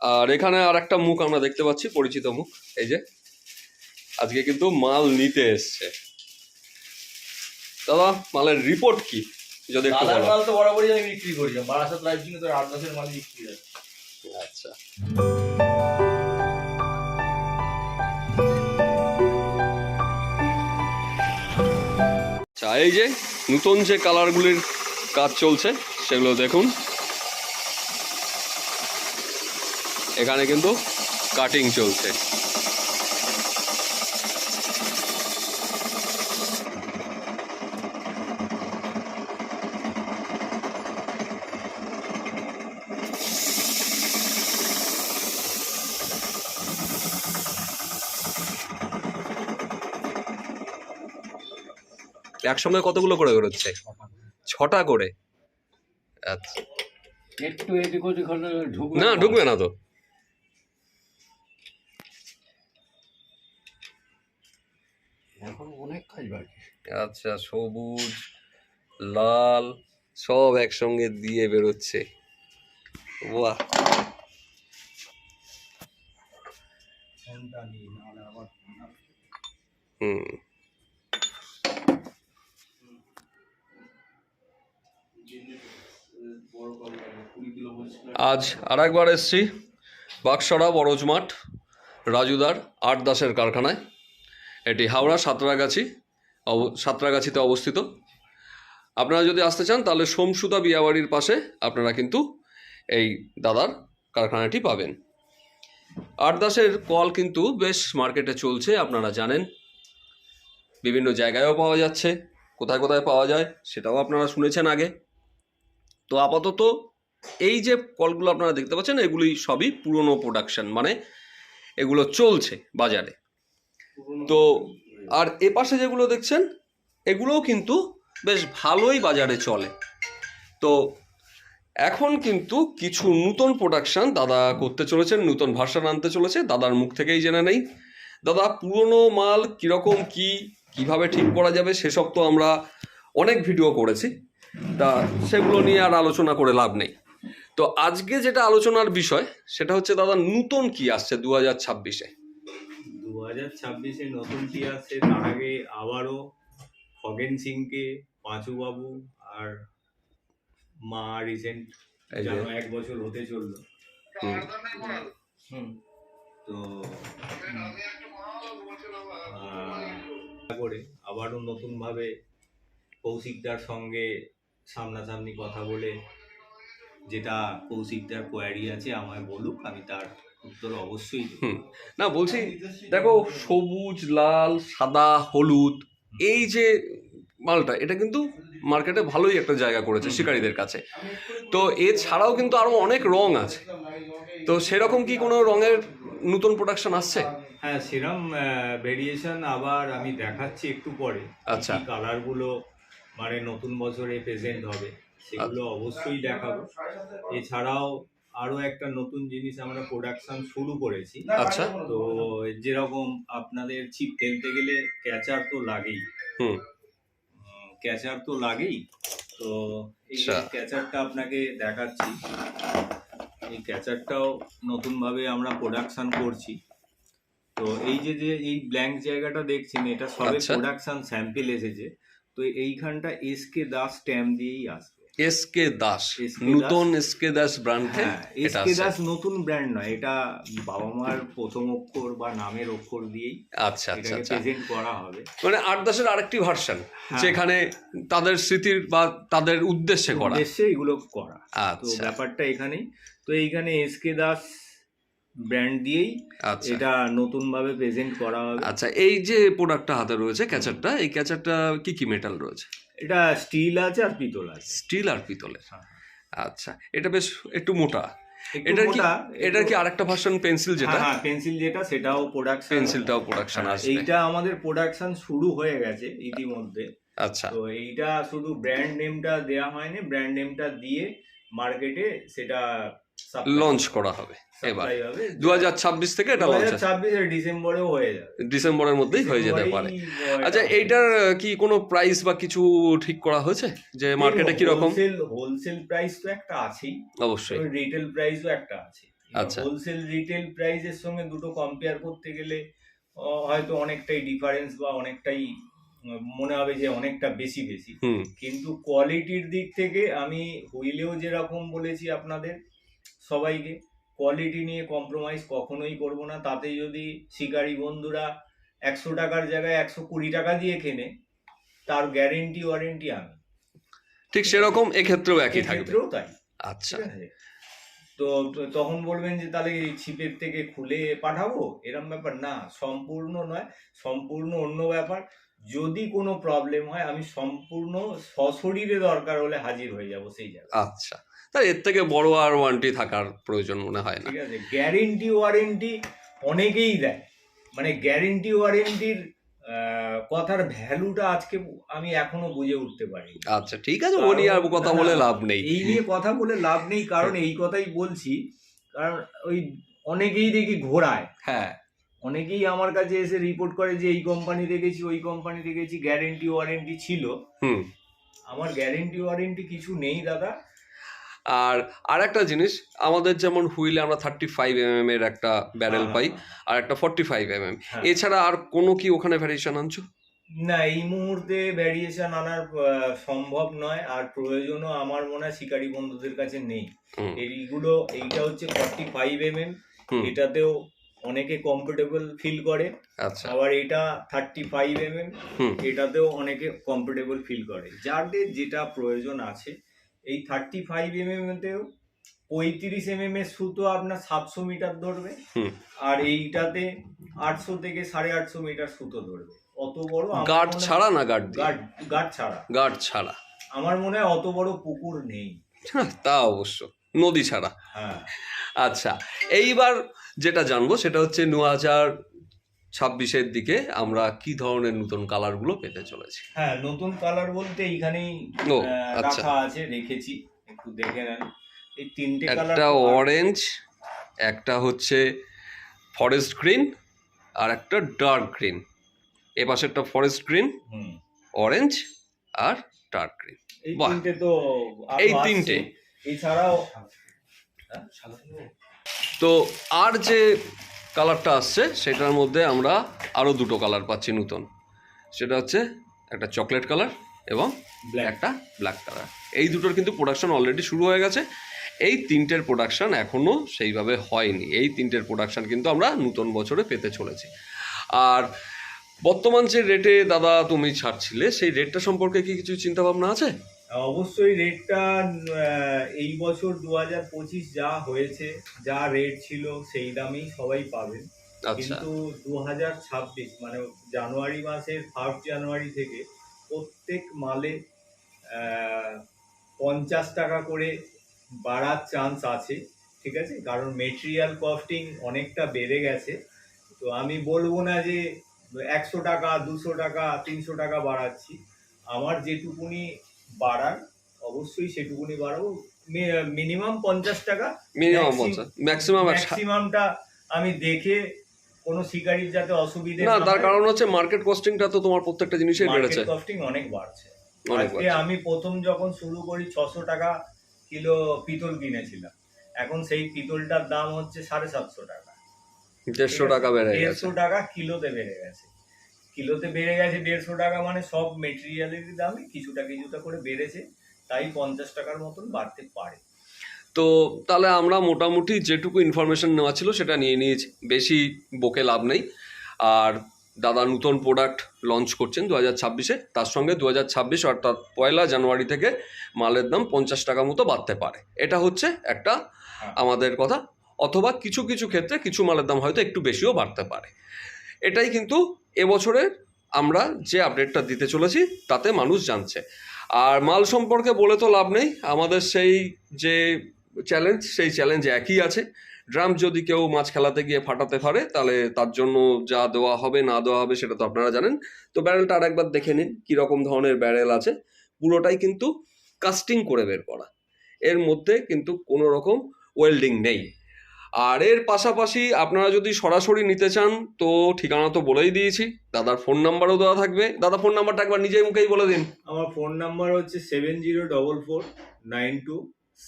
আর এখানে আর একটা মুখ আমরা দেখতে পাচ্ছি পরিচিত মুখ এই যে। আজকে কিন্তু মাল নিতে এসছে। দাদা মালের রিপোর্ট কি? যদি একটু দাদার মাল তো বরাবরই আমি বিক্রি করি বারাসাত লাইভ কিনে তো আট দশের মাল বিক্রি হয়। আচ্ছা। আচ্ছা এই যে নতুন যে কালারগুলির কাজ চলছে সেগুলো দেখুন। এখানে কিন্তু কাটিং চলছে। একসঙ্গে কতগুলো করে বেরোচ্ছে? ছটা করে। না। ঢুকবে না তো। আচ্ছা সবুজ লাল সব একসঙ্গে দিয়ে বেরোচ্ছে। বাহ হুম। আজ আর একবার এসছি বাক্সরা বড়জমাঠ রাজুদার আট দাসের কারখানায়। এটি হাওড়া সাঁতরাগাছি। সাঁতরাগাছিতে অবস্থিত। আপনারা যদি আসতে চান, তাহলে সোমসুতা বিয়াবাড়ির পাশে আপনারা কিন্তু এই দাদার কারখানাটি পাবেন। আট দাসের কল কিন্তু বেশ মার্কেটে চলছে, আপনারা জানেন। বিভিন্ন জায়গায়ও পাওয়া যাচ্ছে, কোথায় কোথায় পাওয়া যায় সেটাও আপনারা শুনেছেন আগে। তো আপাতত এই যে কলগুলো আপনারা দেখতে পাচ্ছেন, এগুলি সবই পুরনো প্রোডাকশন মানে এগুলো চলছে বাজারে। তো আর এ পাশে যেগুলো দেখছেন, এগুলোও কিন্তু বেশ ভালোই বাজারে চলে। তো এখন কিন্তু কিছু নূতন প্রোডাকশন দাদা করতে চলেছেন, নূতন ভার্সন আনতে চলেছে, দাদার মুখ থেকেই জেনে নেই। দাদা, পুরনো মাল কীরকম কি, কীভাবে ঠিক করা যাবে সেসব তো আমরা অনেক ভিডিও করেছি। তা সেগুলো নিয়ে আর আলোচনা করে লাভ নেই। তো আজকে যেটা আলোচনার বিষয়, সেটা হচ্ছে দাদা, নূতন কি আসছে দু হাজার ছাব্বিশে? দু হাজার ছাব্বিশে নতুন কি আসছে তার আগে আবারও খগেন সিংকে পাঁচু বাবু আর মা রিসেন্ট যেন এক বছর হতে চলল। তো করে আবারও নতুন ভাবে কৌশিকদার সঙ্গে সামনাসামনি কথা বলে যেটা কৌশিকদার কোয়ারি আছে আমায় বলুক আমি তার অবশ্যই হুম। না বলছি দেখো সবুজ লাল সাদা হলুদ এই যে মালটা এটা কিন্তু মার্কেটে ভালোই একটা জায়গা করেছে শিকারীদের কাছে। তো এছাড়াও কিন্তু আরও অনেক রং আছে। তো সেরকম কি কোনো রঙের নতুন প্রোডাকশন আসছে? হ্যাঁ সেরম ভেরিয়েশন আবার আমি দেখাচ্ছি একটু পরে আচ্ছা। কালারগুলো মানে নতুন বছরে প্রেজেন্ট হবে সেগুলো অবশ্যই দেখাবো। এছাড়াও আরও একটা নতুন জিনিস আমরা প্রোডাকশন শুরু করেছি। আচ্ছা। তো যেরকম আপনাদের ছিপ ফেলতে গেলে ক্যাচার তো লাগেই। হুম। ক্যাচার তো লাগেই। তো এই আচ্ছা। ক্যাচারটা আপনাকে দেখাচ্ছি। এই ক্যাচারটাও নতুনভাবে আমরা প্রোডাকশন করছি। তো এই যে যে এই ব্ল্যাঙ্ক জায়গাটা দেখছেন এটা সবে আচ্ছা। প্রোডাকশন স্যাম্পল এসেছে। তো এইখানটা এস কে দাস স্ট্যাম্প দিয়েই আসবে। S K Das. নতুন এস কে দাস ব্র্যান্ড হ্যাঁ এস কে দাস নতুন ব্র্যান্ড নয় এটা বাবা মার প্রথম অক্ষর বা নামের অক্ষর দিয়েই আচ্ছা আচ্ছা আচ্ছা। প্রেজেন্ট করা হবে। মানে আট দাসের আরেকটি ভার্সন হ্যাঁ। যেখানে তাদের স্মৃতির বা তাদের উদ্দেশ্যে করা। উদ্দেশ্যে এগুলো করা। তো আচ্ছা। ব্যাপারটা এখানেই। তো এইখানে এস কে দাস ব্র্যান্ড দিয়েই আচ্ছা। এটা নতুন ভাবে প্রেজেন্ট করা হবে। আচ্ছা এই যে প্রোডাক্টটা হাতে রয়েছে ক্যাচারটা এই ক্যাচারটা কি কি মেটাল রয়েছে? এটা স্টিল আছে আর পিতল আছে। স্টিল আর পিতলের হ্যাঁ। আচ্ছা এটা বেশ একটু মোটা। এটার কি এটার কি আরেকটা ভার্সন পেন্সিল যেটা? হ্যাঁ পেন্সিল যেটা সেটাও প্রোডাকশন পেন্সিলটাও প্রোডাকশন আসবে। এইটা আমাদের প্রোডাকশন শুরু হয়ে গেছে ইতিমধ্যে। আচ্ছা। তো এইটা শুধু ব্র্যান্ড নেমটা দেয়া হয়নি ব্র্যান্ড নেমটা দিয়ে মার্কেটে সেটা লঞ্চ করা হবে এবার। দু হাজার ছাব্বিশ থেকে এটা লঞ্চ ডিসেম্বরেও হয়ে যাবে। ডিসেম্বরের মধ্যেই হয়ে যেতে পারে। আচ্ছা এইটার কি কোনো প্রাইস বা কিছু ঠিক করা হয়েছে? যে মার্কেটে কি রকম হোলসেল প্রাইস তো একটা আছেই। অবশ্যই। রিটেল প্রাইসও একটা আছে। আচ্ছা। হোলসেল রিটেল প্রাইসের সঙ্গে দুটো কম্পেয়ার করতে গেলে হয়তো অনেকটাই ডিফারেন্স বা অনেকটাই মনে হবে যে অনেকটা বেশি বেশি। কিন্তু কোয়ালিটির দিক থেকে আমি হুইলেও যেরকম বলেছি আপনাদের সবাইকে। কোয়ালিটি নিয়ে কম্প্রোমাইজ কখনোই করব না। তাতে যদি শিকারী বন্ধুরা একশো টাকার জায়গায় একশো কুড়ি টাকা দিয়ে কেনে তার গ্যারেন্টি ওয়ারেন্টি আমি। ঠিক সেরকম এক্ষেত্রেও একই থাকবে। তাই। আচ্ছা। তো তখন বলবেন যে তাহলে ছিপের থেকে খুলে পাঠাবো? এরম ব্যাপার না। সম্পূর্ণ নয় সম্পূর্ণ অন্য ব্যাপার। যদি কোনো প্রবলেম হয় আমি সম্পূর্ণ সশরীরে দরকার হলে হাজির হয়ে যাব সেই জায়গায়। আচ্ছা। তা এর থেকে বড় আর ওয়ারেন্টি থাকার প্রয়োজন মনে হয় না। ঠিক আছে গ্যারেন্টি ওয়ারেন্টি অনেকেই দেয়। মানে গ্যারেন্টি ওয়ারেন্টির কথার ভ্যালুটা আজকে আমি এখনও বুঝে উঠতে পারি আচ্ছা ঠিক আছে ও নিয়ে আর কথা বলে লাভ নেই। এই নিয়ে কথা বলে লাভ নেই কারণ এই কথাই বলছি। কারণ ওই অনেকেই দেখি ঘোরায়। হ্যাঁ। অনেকেই আমার কাছে এসে রিপোর্ট করে যে এই কোম্পানি দেখেছি ওই কোম্পানি দেখেছি গ্যারেন্টি ওয়ারেন্টি ছিল। হুম। আমার গ্যারেন্টি ওয়ারেন্টি কিছু নেই দাদা। আর আর একটা জিনিস আমাদের যেমন হুইলে আমরা থার্টি ফাইভ এম এর একটা ব্যারেল হ্যাঁ, পাই হ্যাঁ, আর একটা ফর্টি ফাইভ এম এম হ্যাঁ। এছাড়া আর কোনো কি ওখানে ভ্যারিয়েশন আনছো? না এই মুহূর্তে ভ্যারিয়েশন আনার সম্ভব নয় আর প্রয়োজনও আমার মনে হয় শিকারী বন্ধুদের কাছে নেই। এইগুলো এইটা হচ্ছে ফর্টি ফাইভ এম এম এটাতেও অনেকে কমফোর্টেবল ফিল করে। আচ্ছা। আবার এটা থার্টি ফাইভ এম এম এটাতেও অনেকে কমফোর্টেবল ফিল করে। যাদের যেটা প্রয়োজন আছে এই থার্টি ফাইভ এম এম তেও পঁয়ত্রিশ এম এম এর সুতো আপনার সাতশো মিটার ধরবে। আর এইটাতে আটশো থেকে সাড়ে আটশো মিটার সুতো ধরবে। অত বড় গার্ড ছাড়া না গার্ড গার্ড গার্ড ছাড়া। গার্ড ছাড়া। আমার মনে হয় অত বড় পুকুর নেই। তা অবশ্য। নদী ছাড়া। হ্যাঁ। আচ্ছা এইবার যেটা জানব সেটা হচ্ছে দু হাজার ছাব্বিশের দিকে আমরা কি ধরনের নতুন কালারগুলো পেতে চলেছি? হ্যাঁ নতুন কালার বলতে এইখানেই আচ্ছা। রাখা আছে রেখেছি। একটু দেখে নেন। এই তিনটে কালার একটা অরেঞ্জ একটা হচ্ছে ফরেস্ট গ্রিন আর একটা ডার্ক গ্রিন এ পাশে একটা ফরেস্ট গ্রিন অরেঞ্জ আর ডার্ক গ্রিন এই তিনটে তো এই। তিনটে। এছাড়াও তো আর যে কালারটা আসছে সেটার মধ্যে আমরা আরও দুটো কালার পাচ্ছি নতুন। সেটা হচ্ছে একটা চকলেট কালার এবং ব্ল্যাক একটা ব্ল্যাক কালার। এই দুটোর কিন্তু প্রোডাকশন অলরেডি শুরু হয়ে গেছে। এই তিনটের প্রোডাকশান এখনও সেইভাবে হয়নি। এই তিনটের প্রোডাকশান কিন্তু আমরা নতুন বছরে পেতে চলেছি। আর বর্তমান যে রেটে দাদা তুমি ছাড়ছিলে সেই রেটটা সম্পর্কে কি কিছু চিন্তা ভাবনা আছে? অবশ্যই রেটটা এই বছর দু হাজার পঁচিশ যা হয়েছে যা রেট ছিল সেই দামেই সবাই পাবেন। আচ্ছা। কিন্তু দু হাজার ছাব্বিশ মানে জানুয়ারি মাসের ফার্স্ট জানুয়ারি থেকে প্রত্যেক মালে পঞ্চাশ টাকা করে বাড়ার চান্স আছে ঠিক আছে? কারণ মেটেরিয়াল কস্টিং অনেকটা বেড়ে গেছে। তো আমি বলব না যে একশো টাকা দুশো টাকা তিনশো টাকা বাড়াচ্ছি। আমার যেটুকুনি বাড়ার অবশ্যই সেটুকুনি বাড়াবো। মিনিমাম পঞ্চাশ টাকা মিনিমাম পঞ্চাশ ম্যাক্সিমাম ম্যাক্সিমামটা আমি দেখে কোনো শিকারির যাতে অসুবিধে না তার কারণ হচ্ছে মার্কেট কস্টিংটা তো তোমার প্রত্যেকটা জিনিসই বেড়েছে। মার্কেট কস্টিং অনেক বাড়ছে। আজকে আমি প্রথম যখন শুরু করি ছশো টাকা কিলো পিতল কিনেছিলাম। এখন সেই পিতলটার দাম হচ্ছে সাড়ে সাতশো টাকা। দেড়শো টাকা বেড়ে গেছে। দেড়শো টাকা কিলোতে বেড়ে গেছে। কিলোতে বেড়ে গেছে দেড়শো টাকা মানে সব মেটেরিয়ালের দামে কিছুটা কিছুটা করে বেড়েছে তাই পঞ্চাশ টাকার মতন বাড়তে পারে। তো তাহলে আমরা মোটামুটি যেটুকু ইনফরমেশন নেওয়া ছিল সেটা নিয়ে নিয়েছি বেশি বকে লাভ নেই। আর দাদা নতুন প্রোডাক্ট লঞ্চ করছেন দু হাজার ছাব্বিশে তার সঙ্গে দু হাজার ছাব্বিশ অর্থাৎ পয়লা জানুয়ারি থেকে মালের দাম পঞ্চাশ টাকা মতো বাড়তে পারে। এটা হচ্ছে একটা আমাদের কথা অথবা কিছু কিছু ক্ষেত্রে কিছু মালের দাম হয়তো একটু বেশিও বাড়তে পারে। এটাই কিন্তু এবছরের আমরা যে আপডেটটা দিতে চলেছি, তাতে মানুষ জানছে। আর মাল সম্পর্কে বলে তো লাভ নেই, আমাদের সেই যে চ্যালেঞ্জ সেই চ্যালেঞ্জ একই আছে। ড্রাম যদি কেউ মাছ খেলাতে গিয়ে ফাটাতে পারে, তাহলে তার জন্য যা দেওয়া হবে, না দেওয়া হবে, সেটা তো আপনারা জানেন। তো ব্যারেলটা আর একবার দেখে নিন, কীরকম ধরনের ব্যারেল আছে। পুরোটাই কিন্তু কাস্টিং করে বের করা। এর মধ্যে কিন্তু কোনো রকম ওয়েল্ডিং নেই। আর এর পাশাপাশি আপনারা যদি সরাসরি নিতে চান, তো ঠিকানা তো বলেই দিয়েছি। দাদার ফোন নাম্বারও দেওয়া থাকবে। দাদা ফোন নাম্বারটা একবার নিজের মুখেই বলে দিন। আমার ফোন নাম্বার হচ্ছে seven zero double four nine two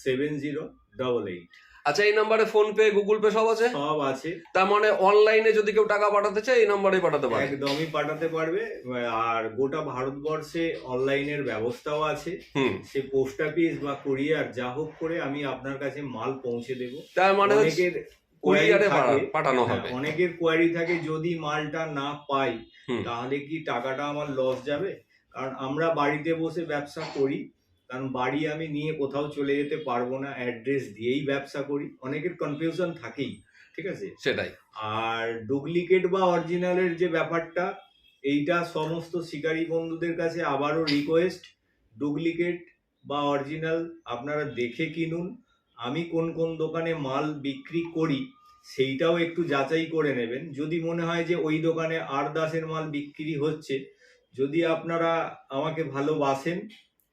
seven zero double eight আচ্ছা এই নাম্বারে ফোন পে গুগল পে সব আছে? সব আছে। তার মানে অনলাইনে যদি কেউ টাকা পাঠাতে চায় এই নাম্বারেই পাঠাতে পারে। একদমই পাঠাতে পারবে। আর গোটা ভারতবর্ষে অনলাইনের ব্যবস্থাও আছে। সে পোস্ট অফিস বা কুরিয়ার যা হোক করে আমি আপনার কাছে মাল পৌঁছে দেব। তার মানে অনেকের কুরিয়ারে পাঠানো হ্যাঁ, হবে। অনেকের কোয়ারি থাকে যদি মালটা না পাই তাহলে কি টাকাটা আমার লস যাবে? কারণ আমরা বাড়িতে বসে ব্যবসা করি। কারণ বাড়ি আমি নিয়ে কোথাও চলে যেতে পারব না অ্যাড্রেস দিয়েই ব্যবসা করি। অনেকের কনফিউশন থাকেই ঠিক আছে? সেটাই। আর ডুপ্লিকেট বা অরিজিনালের যে ব্যাপারটা এইটা সমস্ত শিকারী বন্ধুদের কাছে আবারও রিকোয়েস্ট ডুপ্লিকেট বা অরিজিনাল আপনারা দেখে কিনুন। আমি কোন কোন দোকানে মাল বিক্রি করি সেইটাও একটু যাচাই করে নেবেন। যদি মনে হয় যে ওই দোকানে আর দাসের মাল বিক্রি হচ্ছে যদি আপনারা আমাকে ভালোবাসেন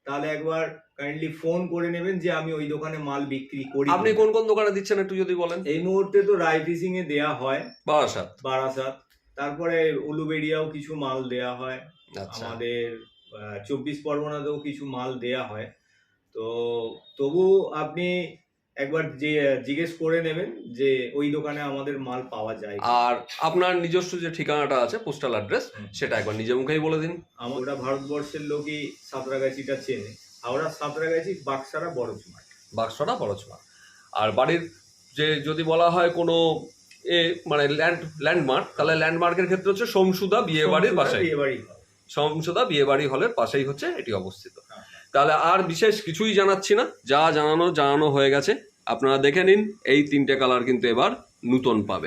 তাহলে একবার কাইন্ডলি ফোন করে নেবেন যে আমি ওই দোকানে মাল বিক্রি করি। আপনি কোন কোন দোকানে দিচ্ছেন একটু যদি বলেন? এই মুহূর্তে তো ফিসিং এ দেয়া হয়। বারাসাত। বারাসাত। তারপরে উলুবেড়িয়াও কিছু মাল দেয়া হয়। আচ্ছা। আমাদের চব্বিশ পরগনাতেও কিছু মাল দেয়া হয়। তো তবু আপনি একবার যে জিজ্ঞেস করে নেবেন যে ওই দোকানে আমাদের মাল পাওয়া যায় আর আপনার নিজস্ব যে ঠিকানাটা আছে পোস্টাল অ্যাড্রেস সেটা একবার নিজে মুখেই বলে দিন। আমরা ভারতবর্ষের লোকই সাঁতরাগাছিটা চেনে। হাওড়া সাঁতরাগাছি বাক্সারা বড়চুমাট বাক্সটা বড়ছড়া আর বাড়ির যে যদি বলা হয় কোনো এ মানে ল্যান্ড ল্যান্ডমার্ক তাহলে ল্যান্ডমার্কের ক্ষেত্রে হচ্ছে সোমসুদা বিয়ে বাড়ির পাশে বাড়ি সোমসুদা বিয়ে বাড়ি হলের পাশেই হচ্ছে এটি অবস্থিত। হ্যাঁ। তাহলে আর বিশেষ কিছুই জানাচ্ছি না। যা জানানো জানানো হয়ে গেছে। আপনারা দেখে নিন এই তিনটে কালার কিন্তু এবার নূতন পাবে।